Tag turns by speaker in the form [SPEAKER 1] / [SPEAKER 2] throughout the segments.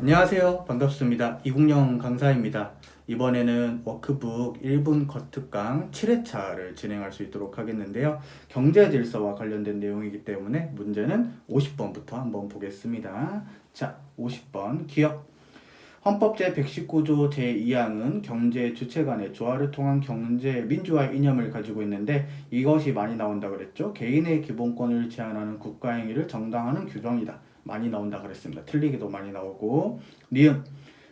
[SPEAKER 1] 안녕하세요. 반갑습니다. 이국영 강사입니다. 이번에는 워크북 1분 거특강 7회차를 진행할 수 있도록 하겠는데요. 경제 질서와 관련된 내용이기 때문에 문제는 50번부터 한번 보겠습니다. 자, 50번 기억. 헌법 제119조 제2항은 경제 주체 간의 조화를 통한 경제 민주화 이념을 가지고 있는데 이것이 많이 나온다 그랬죠. 개인의 기본권을 제한하는 국가 행위를 정당화하는 규정이다. 많이 나온다 그랬습니다. 틀리기도 많이 나오고 니은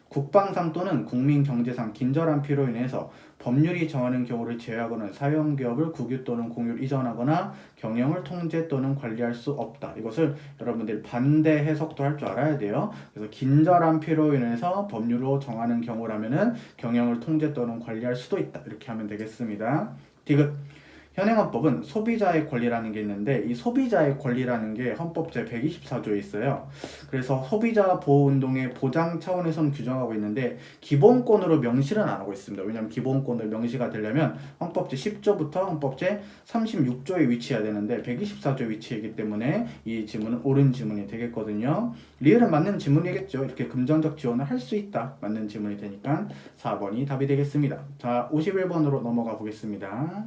[SPEAKER 1] 국방상 또는 국민 경제상 긴절한 필요로 인해서 법률이 정하는 경우를 제외하고는 사용기업을 국유 또는 공유를 이전하거나 경영을 통제 또는 관리할 수 없다. 이것을 여러분들 반대 해석도 할 줄 알아야 돼요. 그래서 긴절한 필요로 인해서 법률로 정하는 경우라면은 경영을 통제 또는 관리할 수도 있다. 이렇게 하면 되겠습니다. 디귿 현행 헌법은 소비자의 권리라는 게 있는데 이 소비자의 권리라는 게 헌법 제 124조에 있어요. 그래서 소비자 보호 운동의 보장 차원에서는 규정하고 있는데 기본권으로 명시는 안 하고 있습니다. 왜냐하면 기본권으로 명시가 되려면 헌법 제 10조부터 헌법 제 36조에 위치해야 되는데 124조에 위치하기 때문에 이 지문은 옳은 지문이 되겠거든요. 리을은 맞는 지문이겠죠. 이렇게 금전적 지원을 할 수 있다. 맞는 지문이 되니까 4번이 답이 되겠습니다. 자, 51번으로 넘어가 보겠습니다.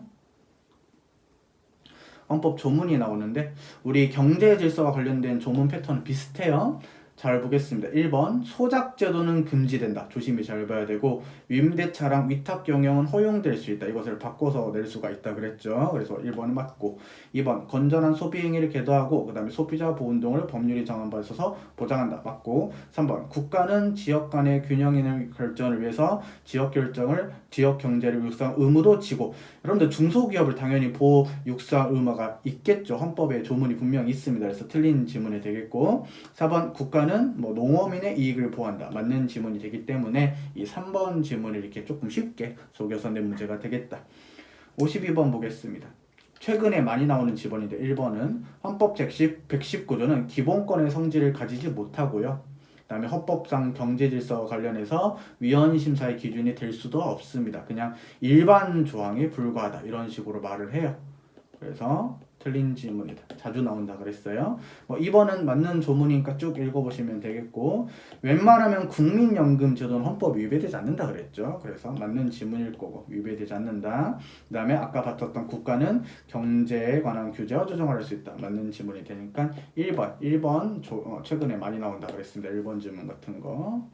[SPEAKER 1] 헌법 조문이 나오는데 우리 경제 질서와 관련된 조문 패턴은 비슷해요. 잘 보겠습니다. 1번 소작 제도는 금지된다. 조심히 잘 봐야 되고 임대차랑 위탁 경영은 허용될 수 있다. 이것을 바꿔서 낼 수가 있다 그랬죠. 그래서 1번은 맞고 2번 건전한 소비 행위를 계도하고 그다음에 소비자 보호 운동을 법률이 정한 바에 있어서 보장한다. 맞고 3번 국가는 지역 간의 균형 있는 결정을 위해서 지역 결정을 지역 경제를 육성 의무도 지고 여러분들 중소기업을 당연히 보호 육성 의무가 있겠죠. 헌법에 조문이 분명히 있습니다. 그래서 틀린 지문이 되겠고 4번 국가는 뭐 농어민의 이익을 보호한다. 맞는 지문이 되기 때문에 이 3번 지문을 이렇게 조금 쉽게 속여서 낸 문제가 되겠다. 52번 보겠습니다. 최근에 많이 나오는 지번인데 1번은 헌법 110, 119조는 기본권의 성질을 가지지 못하고요. 그다음에 헌법상 경제 질서와 관련해서 위헌 심사의 기준이 될 수도 없습니다. 그냥 일반 조항에 불과하다 이런 식으로 말을 해요. 그래서 틀린 질문이다. 자주 나온다 그랬어요. 뭐 2번은 맞는 조문이니까 쭉 읽어보시면 되겠고 웬만하면 국민연금 제도는 헌법 위배되지 않는다 그랬죠. 그래서 맞는 지문일 거고 위배되지 않는다. 그 다음에 아까 봤었던 국가는 경제에 관한 규제와 조정을 할수 있다. 맞는 지문이 되니까 1번 1번 조, 어, 최근에 많이 나온다 그랬습니다. 1번 질문 같은 거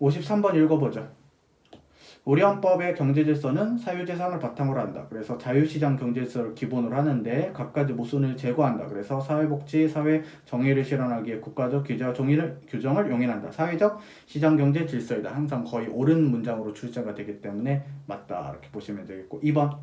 [SPEAKER 1] 53번 읽어보죠. 우리 헌법의 경제 질서는 사유재산을 바탕으로 한다. 그래서 자유시장 경제 질서를 기본으로 하는데 각가지 모순을 제거한다. 그래서 사회복지, 사회 정의를 실현하기 위해 국가적 규제와 종이를, 규정을 용인한다. 사회적 시장 경제 질서이다. 항상 거의 옳은 문장으로 출제가 되기 때문에 맞다. 이렇게 보시면 되겠고 2번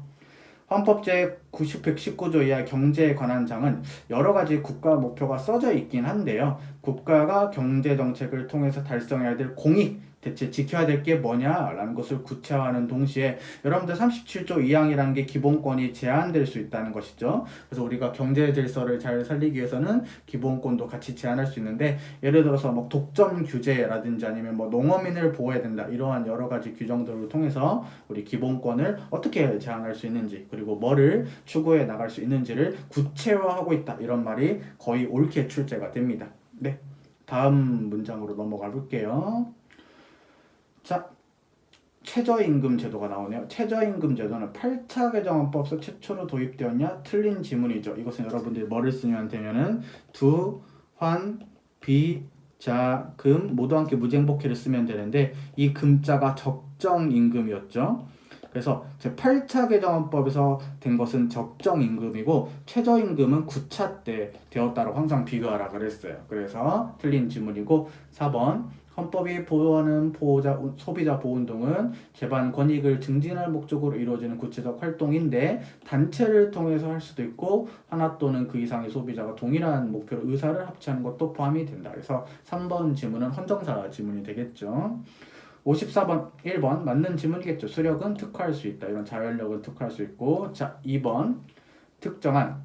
[SPEAKER 1] 헌법 제 90, 119조 이하 경제에 관한 장은 여러 가지 국가 목표가 써져 있긴 한데요. 국가가 경제 정책을 통해서 달성해야 될 공익 대체 지켜야 될 게 뭐냐라는 것을 구체화하는 동시에 여러분들 37조 2항이라는 게 기본권이 제한될 수 있다는 것이죠. 그래서 우리가 경제 질서를 잘 살리기 위해서는 기본권도 같이 제한할 수 있는데 예를 들어서 뭐 독점 규제라든지 아니면 뭐 농어민을 보호해야 된다 이러한 여러 가지 규정들을 통해서 우리 기본권을 어떻게 제한할 수 있는지 그리고 뭐를 추구해 나갈 수 있는지를 구체화하고 있다 이런 말이 거의 옳게 출제가 됩니다. 네. 다음 문장으로 넘어가 볼게요. 자, 최저임금 제도가 나오네요. 최저임금 제도는 8차 개정헌법에서 최초로 도입되었냐? 틀린 지문이죠. 이것은 여러분들이 뭐를 쓰면 되면은 두, 환, 비, 자, 금 모두 함께 무쟁복해를 쓰면 되는데 이 금자가 적정임금이었죠. 그래서 제 8차 개정헌법에서 된 것은 적정임금이고 최저임금은 9차 때 되었다고 항상 비교하라 그랬어요. 그래서 틀린 지문이고 4번 헌법이 보호하는 보호자 소비자 보호 운동은 재반 권익을 증진할 목적으로 이루어지는 구체적 활동인데 단체를 통해서 할 수도 있고 하나 또는 그 이상의 소비자가 동일한 목표로 의사를 합치하는 것도 포함이 된다. 그래서 3번 지문은 헌정사 지문이 되겠죠. 54번 1번 맞는 지문이겠죠. 수력은 특화할 수 있다. 이런 자율력을 특화할 수 있고 자 2번 특정한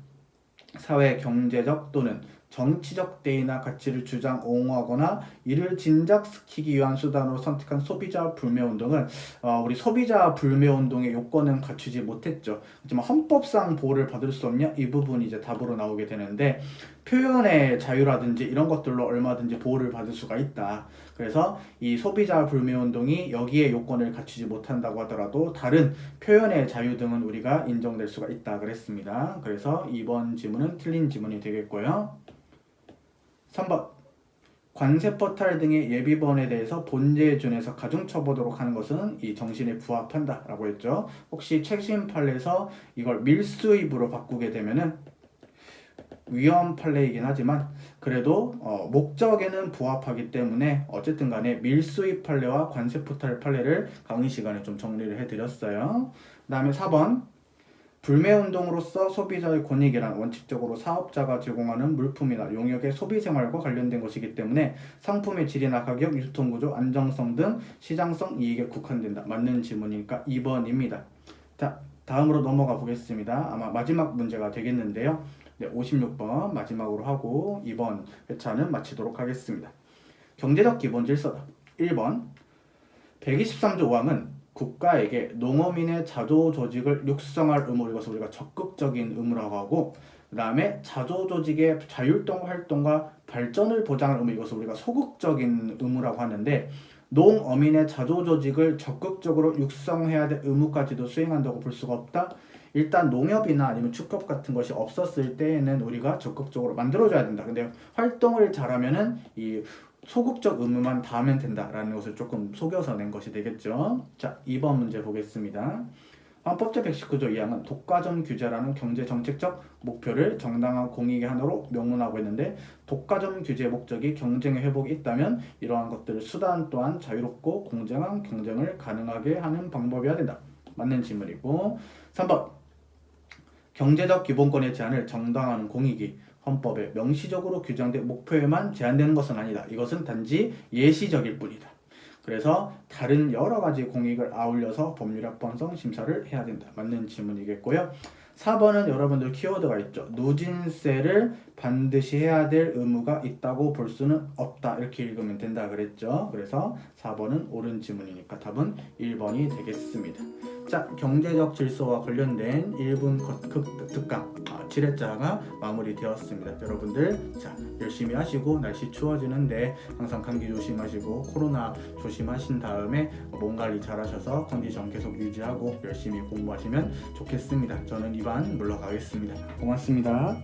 [SPEAKER 1] 사회 경제적 또는 정치적 대의나 가치를 주장 옹호하거나 이를 진작시키기 위한 수단으로 선택한 소비자 불매 운동은 어, 우리 소비자 불매 운동의 요건은 갖추지 못했죠. 하지만 헌법상 보호를 받을 수 없냐 이 부분이 이제 답으로 나오게 되는데 표현의 자유라든지 이런 것들로 얼마든지 보호를 받을 수가 있다. 그래서 이 소비자 불매 운동이 여기에 요건을 갖추지 못한다고 하더라도 다른 표현의 자유 등은 우리가 인정될 수가 있다 그랬습니다. 그래서 이번 지문은 틀린 지문이 되겠고요. 3번 관세 포탈 등의 예비번에 대해서 본제에 준해서 가중 처보도록 하는 것은 이 정신에 부합한다 라고 했죠. 혹시 최신 판례에서 이걸 밀수입으로 바꾸게 되면은 위험 판례이긴 하지만 그래도 어, 목적에는 부합하기 때문에 어쨌든 간에 밀수입 판례와 관세 포탈 판례를 강의 시간에 좀 정리를 해드렸어요. 그 다음에 4번 불매운동으로서 소비자의 권익이란 원칙적으로 사업자가 제공하는 물품이나 용역의 소비 생활과 관련된 것이기 때문에 상품의 질이나 가격, 유통구조, 안정성 등 시장성 이익에 국한된다. 맞는 질문이니까 2번입니다. 자, 다음으로 넘어가 보겠습니다. 아마 마지막 문제가 되겠는데요. 네, 56번 마지막으로 하고 2번 회차는 마치도록 하겠습니다. 경제적 기본 질서다. 1번 123조 5항은 국가에게 농어민의 자조 조직을 육성할 의무 이것을 우리가 적극적인 의무라고 하고 그 다음에 자조 조직의 자율동 활동과 발전을 보장할 의무 이것을 우리가 소극적인 의무라고 하는데 농어민의 자조 조직을 적극적으로 육성해야 될 의무까지도 수행한다고 볼 수가 없다. 일단 농협이나 아니면 축협 같은 것이 없었을 때에는 우리가 적극적으로 만들어줘야 된다. 근데 활동을 잘하면은 이 소극적 의무만 다하면 된다라는 것을 조금 속여서 낸 것이 되겠죠. 자, 2번 문제 보겠습니다. 헌법제 119조 2항은 독과점 규제라는 경제 정책적 목표를 정당한 공익의 하나로 명문하고 있는데 독과점 규제의 목적이 경쟁의 회복이 있다면 이러한 것들을 수단 또한 자유롭고 공정한 경쟁을 가능하게 하는 방법이어야 된다. 맞는 질문이고 3번 경제적 기본권의 제한을 정당화하는 공익이 헌법에 명시적으로 규정된 목표에만 제한되는 것은 아니다. 이것은 단지 예시적일 뿐이다. 그래서 다른 여러 가지 공익을 아울러서 법률 합헌성 심사를 해야 된다. 맞는 질문이겠고요. 4번은 여러분들 키워드가 있죠. 누진세를 반드시 해야 될 의무가 있다고 볼 수는 없다. 이렇게 읽으면 된다 그랬죠. 그래서 4번은 옳은 질문이니까 답은 1번이 되겠습니다. 자, 경제적 질서와 관련된 1분 극 특강 아, 7회차가 마무리되었습니다. 여러분들 자, 열심히 하시고 날씨 추워지는데 항상 감기 조심하시고 코로나 조심하신 다음에 몸 관리 잘 하셔서 컨디션 계속 유지하고 열심히 공부하시면 좋겠습니다. 저는 이반 물러가겠습니다. 고맙습니다.